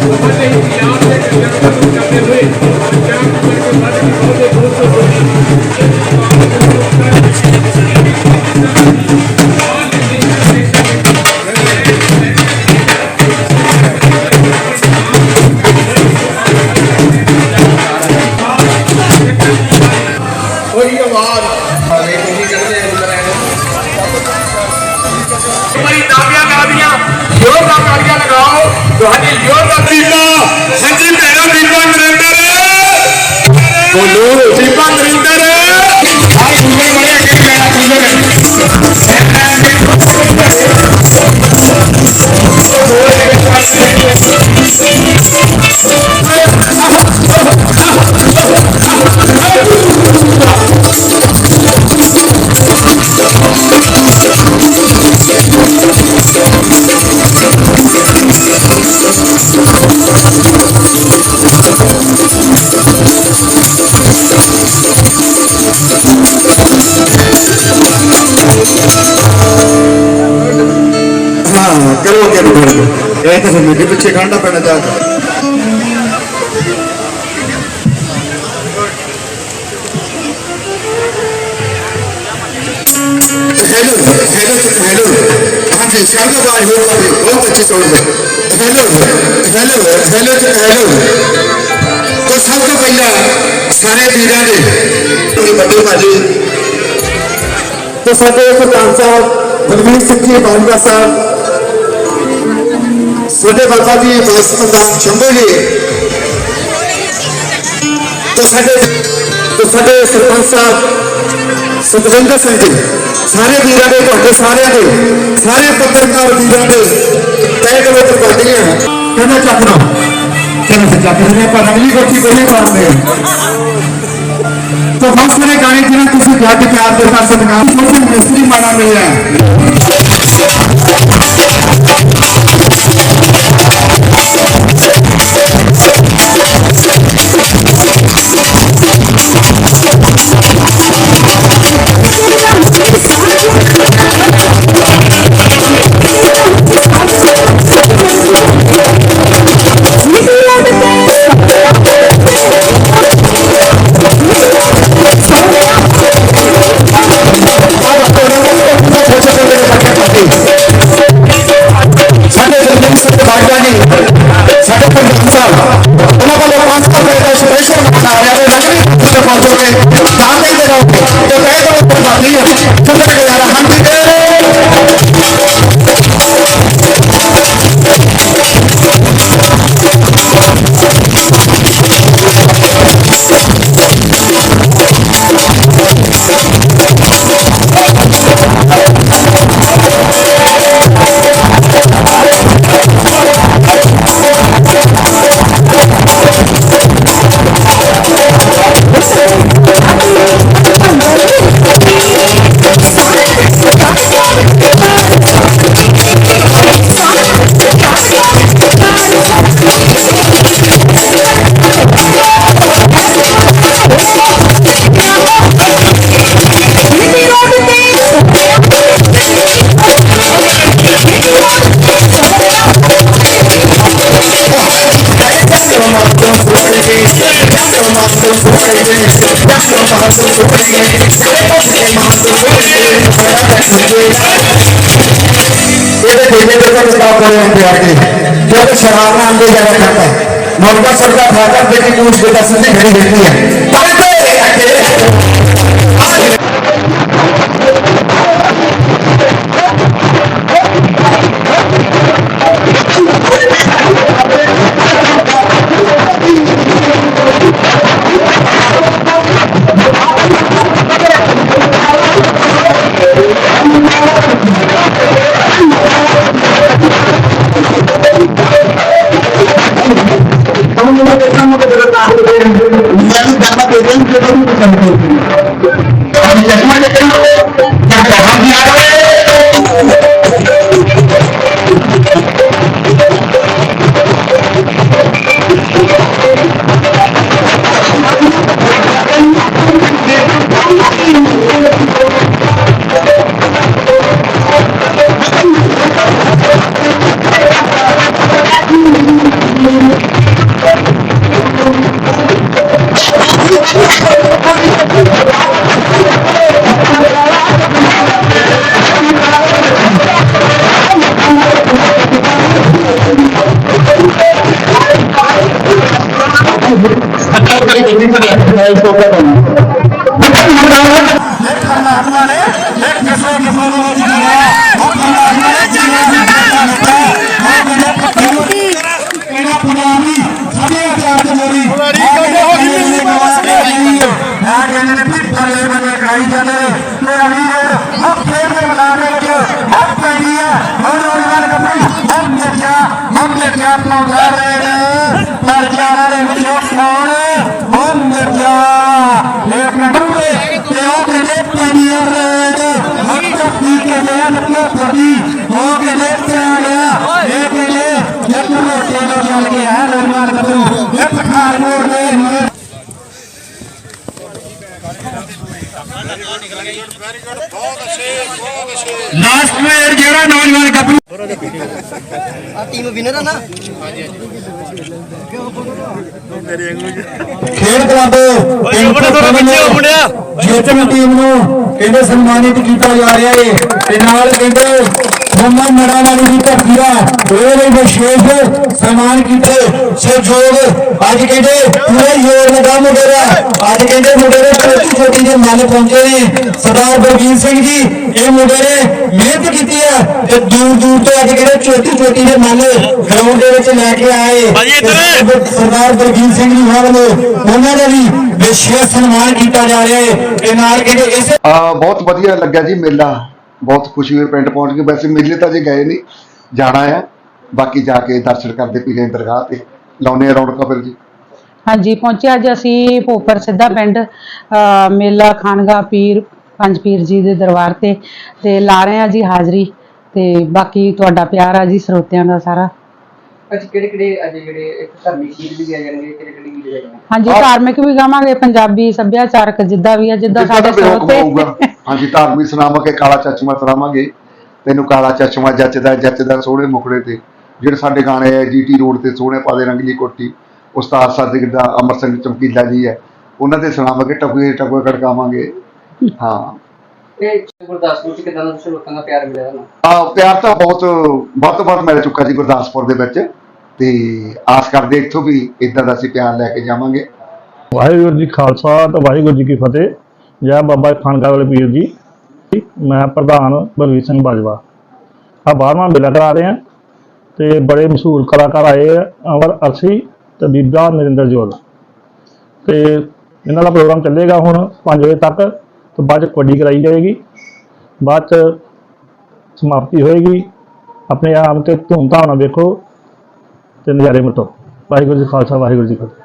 Thank you. ਬੋਲੋ ਬੀਬਾ ਹਾਂ ਕਰੋ ਕਰੋ ਕਰੋ ਇਹ ਤਾਂ ਫਿਰ ਮੇਰੇ ਪਿੱਛੇ ਖੜਨਾ ਪੈਣਾ ਜਾ ਕੇ हेलो हेलो हेलो हाँ जी शाम का बात हो रहा है बहुत अच्छे तौर पे हेलो हेलो हेलो हेलो तो सब ਤੋਂ ਪਹਿਲਾਂ ਸਾਰੇ ਵੀਰਾਂ ਦੇ ਇਹ ਵੱਡੇ ਭਾਜੀ ਤੇ ਸਾਡੇ ਪ੍ਰਧਾਨ ਸਾਹਿਬ ਬਲਵੀਰ ਸਿੰਘ ਜੀ ਬਾਜਵਾ ਸਾਹਿਬ ਸਾਡੇ ਬਾਬਾ ਜੀ ਵਾਈਸ ਪ੍ਰਧਾਨ ਸ਼ੰਭੂ ਜੀ ਤੇ ਸਾਡੇ ਤੇ ਸਾਡੇ ਸਰਪੰਚ ਸਾਹਿਬ ਸਤਵਿੰਦਰ ਸਿੰਘ ਜੀ ਸਾਰੇ ਵੀਰਾਂ ਦੇ ਤੁਹਾਡੇ ਸਾਰਿਆਂ ਦੇ ਸਾਰੇ ਪੱਤਰਕਾਰ ਵੀਰਾਂ ਦੇ ਤਹਿ ਦਿਲੋਂ ਕੁਰਬਾਨੀਆਂ ਕਹਿੰਦਾ ਚੱਕਣਾ ਚਲੋ ਸੇ ਚੱਕਦੇ ਨੇ ਪਰ ਅਗਲੀ ਕੋਠੀ ਕੋਈ ਪਾਉਂਦੇ ਤਾਂ ਬਹੁਤ ਸਾਰੇ ਗਾਣੇ ਜਿਹਨਾਂ ਤੁਸੀਂ ਗੱਡ ਪਿਆਰ ਦੇ ਨਾਲ ਸਤਿਕਾਰ ਕੋਈ ਮਿਸਤਰੀ ਮਾਣਾ ਮਿਲਿਆ Let's go. ਤਾਂ ਇਹਦੇ ਖੇਲੇ ਦੇ ਵਿੱਚ ਸਟਾਪ ਕਰੇ ਹੁੰਦੇ ਆ ਕੇ ਜਦ ਸ਼ਰਾਬ ਨਾਲ ਅੰਦਰ ਜਾਣਾ ਚਾਹਤਾ ਹੈ। ਮੌਕਾ ਸਰਕਾਰ ਖਾਤਾ ਬੇਟੀ ਨੂੰ ਉਸ ਬੇਟਾ ਸਿੱਧੀ ਖੜੀ ਰਹਿती है देश के लोग भी संतोष हम चश्मा लेते हैं क्या हम भी आ रहे ਹੱਥ ਮਿਰਚਾ ਪਾਉਂਦਾ ਰਹੇ ਨੇ ਪਰ ਜਾਣਾ ਦੇ ਵਿੱਚੋਂ ਕੌਣ ਉਹ ਮਿਰਚਾ ਇਹ ਕੱਢੂ ਦੇ ਤੇ ਉਹ ਕਹਿੰਦੇ ਪਨੀਰ ਦੇ ਹੱਥ ਪੀ ਕੇ ਲਿਆ ਨੱਕੋ ਫੜੀ ਉਹ ਕਹਿੰਦੇ ਪਿਆਲਿਆ ਇਹ ਕਹਿੰਦੇ, ਇੱਕ ਰੋਟੀ ਨੂੰ ਚੱਲ ਕੇ ਆ ਨੌਜਵਾਨ ਕੱਪੜੀ ਇੱਕ ਖਾਰ ਮੋੜ ਦੇ ਲਾਸਟ ਪਲੇਅਰ ਜਿਹੜਾ ਨੌਜਵਾਨ ਗੱਭਰੂ ਟੀਮ ਵਿਨਰ ਆ ਨਾ। ਖੇਡ ਕਲੱਬ ਜੇਤਨ ਟੀਮ ਨੂੰ ਕਹਿੰਦੇ ਸਨਮਾਨਿਤ ਕੀਤਾ ਜਾ ਰਿਹਾ ਹੈ ਤੇ ਨਾਲ ਕਹਿੰਦੇ ਮੁਹੰਮਦ ਨੜਾ ਵਾਲੀ ਦੀ ਧਰਤੀ ਦਾ ਉਹਦੇ ਲਈ ਵਿਸ਼ੇਸ਼ ਸਨਮਾਨ ਕੀਤੇ। ਸਹਿਯੋਗ ਅੱਜ ਕਹਿੰਦੇ ਪੂਰੇ ਯੋਗ ਲਗਾ ਮੁੰਡੇਰਾ ਅੱਜ ਕਹਿੰਦੇ ਮੁੰਡੇਰੇ ਛੋਟੀ ਛੋਟੀ ਦੇ ਮਨ ਪਹੁੰਚੇ ਨੇ। ਸਰਦਾਰ ਬਲਵੀਰ ਸਿੰਘ ਜੀ ਇਹ ਮੁੰਡੇਰੇ ਮਿਹਨਤ ਕੀਤੀ ਹੈ ਤੇ ਦੂਰ ਦੂਰ ਤੋਂ ਅੱਜ ਕਹਿੰਦੇ ਛੋਟੀ ਛੋਟੀ ਦੇ ਮਨ ਗਰਾਊਂਡ ਦੇ ਵਿੱਚ ਲੈ ਕੇ ਆਏ। ਸਰਦਾਰ ਬਲਵੀਰ ਸਿੰਘ ਜੀ ਹੋਰਾਂ ਵੱਲੋਂ ਉਹਨਾਂ ਦਾ ਵੀ ਵਿਸ਼ੇਸ਼ ਸਨਮਾਨ ਕੀਤਾ ਜਾ ਰਿਹਾ ਹੈ। ਤੇ ਨਾਲ ਕਹਿੰਦੇ ਇਸੇ ਬਹੁਤ ਵਧੀਆ ਲੱਗਿਆ ਜੀ ਮੇਲਾ। ਬਹੁਤ ਖੁਸ਼ੀ ਹੋਈ ਪਿੰਡ ਪਹੁੰਚ ਕੇ। ਵੈਸੇ ਮੇਲੇ ਤਾਂ ਜੇ ਗਏ ਨਹੀਂ। ਜਾਣਾ ਆ ਬਾਕੀ ਜਾ ਕੇ ਦਰਸ਼ਨ ਕਰਦੇ ਪੀਰੇ ਦਰਗਾਹ ਤੇ। ਲਾਉਨੇ ਆ ਰੌਣਕਾਂ ਫਿਰ ਜੀ। ਹਾਂਜੀ ਪਹੁੰਚਿਆ ਅੱਜ ਅਸੀਂ ਭੋਪਰ ਸਿੱਧਾ ਪਿੰਡ ਅ, ਮੇਲਾ ਖਾਨਗਾ ਪੀਰ ਪੰਜ ਪੀਰ ਜੀ ਦੇ ਦਰਬਾਰ ਤੇ। ਤੇ ਲਾ ਰਹੇ ਆ ਜੀ ਹਾਜ਼ਰੀ। ਤੇ ਬਾਕੀ ਤੁਹਾਡਾ ਪਿਆਰ ਆ ਜੀ ਸਰੋਤਿਆਂ ਦਾ ਸਾਰਾ। ਅੱਜ ਕਿਹੜੇ ਕਿਹੜੇ ਅੱਜ ਜਿਹੜੇ ਇੱਕ ਧਰਮੀ ਗੀਤ ਵੀ ਗਾਏ ਜਾਣਗੇ ਕਿਹੜੇ ਕਿਹੜੇ ਗੀਤ ਗਾਏ ਜਾਣਗੇ? ਹਾਂਜੀ ਧਾਰਮਿਕ ਵੀ ਗਾਵਾਂਗੇ ਪੰਜਾਬੀ ਸੱਭਿਆਚਾਰਕ ਜਿੱਦਾਂ ਵੀ ਆ ਜਿੱਦਾਂ ਸਾਡੇ ਸਰੋਤੇ ਹੋਊਗਾ। ਹਾਂਜੀ ਧਾਰਮਿਕ ਸੁਣਾਵਾਂਗੇ ਕਾਲਾ ਚਸ਼ਮਾ ਸੁਣਾਵਾਂਗੇ ਤੈਨੂੰ ਕਾਲਾ ਚਸ਼ਮਾ ਜੱਚਦਾ ਜੱਚਦਾ ਸੋਹਣੇ ਮੁਖੜੇ ਤੇ। ਜਿਹੜੇ ਸਾਡੇ ਗਾਣੇ ਹੈ ਜੀਟੀ ਰੋਡ ਤੇ ਸੋਹਣੇ ਪਾਦੇ ਰੰਗਲੀ ਕੋਟੀ ਉਸਤਾਦ ਸਾਦਿਕ ਦਾ ਅਮਰ ਸਿੰਘ ਚਮਕੀਲਾ ਜੀ ਹੈ। ਉਹਨਾਂ ਦੇ ਸੁਣਾਵਾਂਗੇ ਟਪੂਏ ਟਪੂਏ ਖੜਕਾਵਾਂਗੇ। ਹਾਂ। ਇਹ ਗੁਰਦਾਸਪੁਰ ਚ ਕਿਦਾਂ ਦਾ ਤੁਸੀਂ ਲੋਕਾਂ ਦਾ ਪਿਆਰ ਮਿਲਿਆ ਤੁਹਾਨੂੰ? ਆ ਪਿਆਰ ਤਾਂ ਬਹੁਤ ਵੱਧ ਤੋਂ ਵੱਧ ਮਿਲ ਚੁੱਕਾ ਜੀ ਗੁਰਦਾਸਪੁਰ ਦੇ ਵਿੱਚ। ਤੇ ਆਸ ਕਰਦੇ ਇੱਥੋਂ ਵੀ ਇਦਾਂ ਦਾ ਅਸੀਂ ਪਿਆਰ ਲੈ ਕੇ ਜਾਵਾਂਗੇ। ਵਾਹਿਗੁਰੂ ਜੀ ਖਾਲਸਾ ਤੇ ਵਾਹਿਗੁਰੂ ਜੀ ਕੀ ਫਤਿਹ। ਜੈ ਬਾਬਾ ਖਾਨਕਾ ਵਾਲੇ ਪੀਰ ਜੀ। ਮੈਂ ਪ੍ਰਧਾਨ ਬਲਵੀਰ ਸਿੰਘ ਬਾਜਵਾ। ਆ ਬਾਰਵਾਂ ਮੇਲਾ ਕਰਾ ਰਹੇ ਹਾਂ ਤੇ ਬੜੇ ਮਸ਼ਹੂਰ ਕਲਾਕਾਰ ਆਏ ਆ, ਅਮਰ ਅਰਸੀ ਤੇ ਬੀਬਾ ਨਰਿੰਦਰ ਜੋਲ। ਤੇ ਇਹਨਾਂ ਦਾ ਪ੍ਰੋਗਰਾਮ ਚੱਲੇਗਾ ਹੁਣ 5 ਵਜੇ ਤੱਕ ਤੇ ਬਾਅਦ ਚ ਕਬੱਡੀ ਕਰਾਈ ਜਾਏਗੀ। ਬਾਅਦ ਚ ਸਮਾਪਤੀ ਹੋਏਗੀ। ਆਪਣੇ ਆਪ ਤੇ ਧੂਮਧਾਮ ਨਾਲ ਵੇਖੋ। ਤੇ ਨਜ਼ਾਰੇ ਮਟੋ। ਵਾਹਿਗੁਰੂ ਜੀ ਖਾਲਸਾ ਵਾਹਿਗੁਰੂ ਜੀ ਕੀ ਫਤਿਹ।